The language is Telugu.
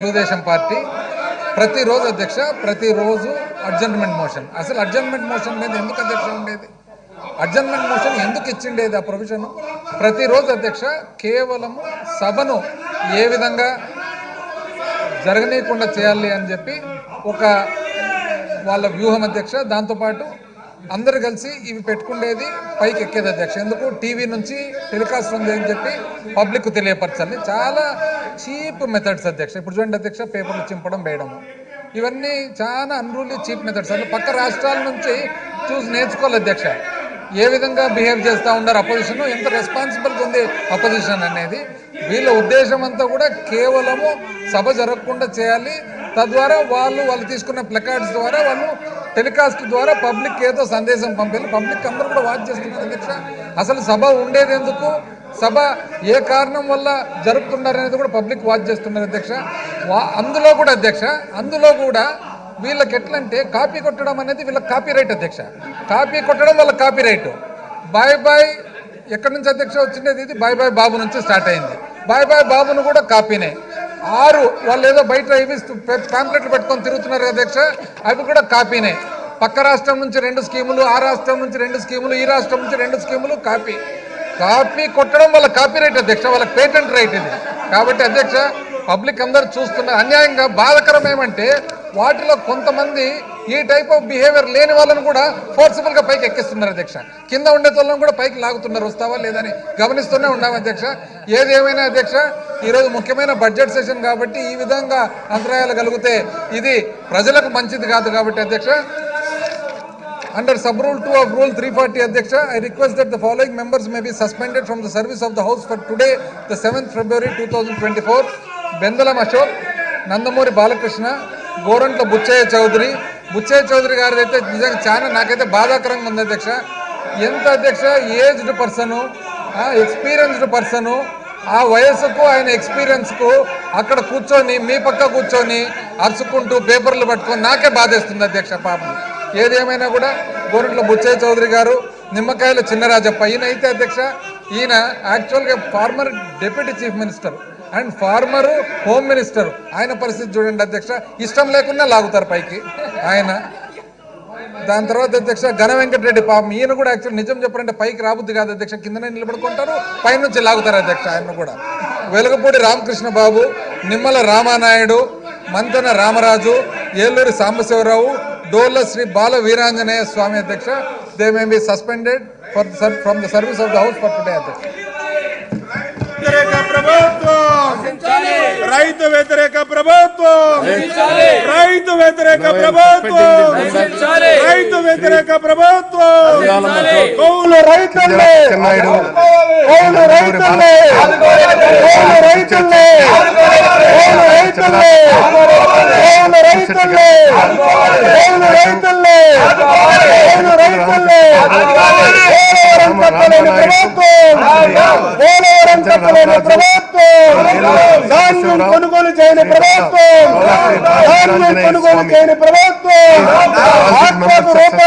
తెలుగుదేశం పార్టీ ప్రతిరోజు అధ్యక్ష ప్రతిరోజు అడ్జర్న్మెంట్ మోషన్ అసలు అడ్జర్న్మెంట్ మోషన్ మీద ఎందుకు అధ్యక్ష ఉండేది? అడ్జర్న్మెంట్ మోషన్ ఎందుకు ఇచ్చిండేది ఆ ప్రొవిజన్ ప్రతిరోజు అధ్యక్ష కేవలం సభను ఏ విధంగా జరగనీయకుండా చేయాలి అని చెప్పి ఒక వాళ్ళ వ్యూహం అధ్యక్ష దాంతోపాటు అందరు కలిసి ఇవి పెట్టుకుండేది పైకి ఎక్కేది అధ్యక్ష. ఎందుకు? టీవీ నుంచి టెలికాస్ట్ ఉంది అని చెప్పి పబ్లిక్ తెలియపరచాలి. చాలా చీప్ మెథడ్స్ అధ్యక్ష. ఇప్పుడు చూడండి అధ్యక్ష పేపర్లు చింపడం వేయడము. ఇవన్నీ చాలా అన్రూలీ చీప్ మెథడ్స్ అసలు పక్క రాష్ట్రాల నుంచి చూసి నేర్చుకోవాలి అధ్యక్ష. ఏ విధంగా బిహేవ్ చేస్తూ ఉన్నారు అపోజిషన్ ఎంత రెస్పాన్సిబిలిటీ ఉంది అపోజిషన్ అనేది? వీళ్ళ ఉద్దేశం అంతా కూడా కేవలము సభ జరగకుండా చేయాలి. తద్వారా వాళ్ళు వాళ్ళు తీసుకున్న ప్లకార్డ్స్ ద్వారా వాళ్ళు టెలికాస్ట్ ద్వారా పబ్లిక్ ఏదో సందేశం పంపారు. పబ్లిక్ అందరూ కూడా వాచ్ చేస్తున్నారు. అధ్యక్ష అసలు సభ ఉండేది ఎందుకు? సభ ఏ కారణం వల్ల జరుపుతున్నారు అనేది కూడా పబ్లిక్ వాచ్ చేస్తున్నారు అధ్యక్ష. వా- అందులో కూడా అధ్యక్ష అందులో కూడా వీళ్ళకి ఎట్లంటే కాపీ కొట్టడం అనేది వీళ్ళకి కాపీ రైట్ అధ్యక్ష. కాపీ కొట్టడం వాళ్ళ కాపీ రైట్ బాయ్ బాయ్ ఎక్కడి నుంచి అధ్యక్ష వచ్చిండేది? ఇది బాయ్ బాయ్ బాబు నుంచి స్టార్ట్ అయింది. బాయ్ బాయ్ బాబును కూడా కాపీనే. ఆరు వాళ్ళు ఏదో బయట ఇవి ప్యాంప్లెట్లు పెట్టుకొని తిరుగుతున్నారు కదా అధ్యక్ష అవి కూడా కాపీనే. పక్క రాష్ట్రం నుంచి రెండు స్కీములు ఆ రాష్ట్రం నుంచి రెండు స్కీములు ఈ రాష్ట్రం నుంచి రెండు స్కీములు కాపీ. కాపీ కొట్టడం వాళ్ళ కాపీ రైట్ అధ్యక్ష వాళ్ళ పేటెంట్ రైట్ ఇది. కాబట్టి అధ్యక్ష పబ్లిక్ అందరూ చూస్తున్న అన్యాయంగా బాధకరం ఏమంటే వాటిలో కొంతమంది ఈ టైప్ ఆఫ్ బిహేవియర్ లేని వాళ్ళని కూడా ఫోర్సిబుల్గా పైకి ఎక్కిస్తున్నారు అధ్యక్ష. కింద ఉండే వాళ్ళని కూడా పైకి లాగుతున్నారు వస్తావా లేదని గమనిస్తూనే ఉన్నాం అధ్యక్ష. ఏది ఏమైనా అధ్యక్ష ఈరోజు ముఖ్యమైన బడ్జెట్ సెషన్ కాబట్టి ఈ విధంగా అంతరాయాలు కలిగితే ఇది ప్రజలకు మంచిది కాదు కాబట్టి అధ్యక్ష. Under sub rule 2 of rule 340 Adhyaksha, I request that the following members may be suspended from the service of the house for today, the 7th February 2024. Bendalam Ashok Nandamuri Balakrishna Gorantla Butchaiah Chowdary Butchaiah Chowdary గారి అయితే నిజంగా చాలా నాకైతే బాధాకరంగా ఉంది అధ్యక్ష. ఎంత అధ్యక్ష? ఏజ్డ్ పర్సను ఎక్స్పీరియన్స్డ్ పర్సను ఆ వయసుకు ఆయన ఎక్స్పీరియన్స్కు అక్కడ కూర్చొని మీ పక్క కూర్చొని అరుచుకుంటూ పేపర్లు పట్టుకొని నాకే బాధేస్తుంది అధ్యక్ష పాపం. ఏదేమైనా కూడా గోరంట్ల బుచ్చయ్య చౌదరి గారు నిమ్మకాయల చిన్నరాజప్ప ఈయన అయితే అధ్యక్ష ఈయన యాక్చువల్గా former deputy chief minister and former home minister. ఆయన పరిస్థితి చూడండి అధ్యక్ష ఇష్టం లేకుండా లాగుతారు పైకి. ఆయన దాని తర్వాత అధ్యక్ష ఘన వెంకటరెడ్డి పాపం ఈయన కూడా యాక్చువల్ నిజం చెప్పారంటే పైకి రాబుద్ది కాదు అధ్యక్ష కిందనే నిలబడుకుంటారు పైనుంచి లాగుతారు అధ్యక్ష ఆయన కూడా. వెలగపూడి రామకృష్ణ బాబు నిమ్మల రామానాయుడు మంతన రామరాజు ఏలూరి సాంబశివరావు డోర్ల శ్రీ బాల వీరాంజనేయ స్వామి అధ్యక్ష. They may be suspended for from the service of the house for today అధ్యక్ష. రైతు వ్యతిరేక ప్రభుత్వం. రైతు వ్యతిరేక ప్రభుత్వం. రైతు వ్యతిరేక ప్రభుత్వం. కౌలు రైతుల్ని కౌలు రైతుల్ని కౌలు రైతుల్ని కౌలు రైతుల్ని కౌలు రైతుల్ని కౌలు రైతుల్ని కౌలు రైతుల్ని పోలవరం కట్టలేని ప్రభుత్వం! పోలవరం కట్టలేని ప్రభుత్వం! ధాన్యం కొనుగోలు చేయని ప్రభుత్వం! ధాన్యం కొనుగోలు చేయని ప్రభుత్వం! ఆత్మకు రూపణ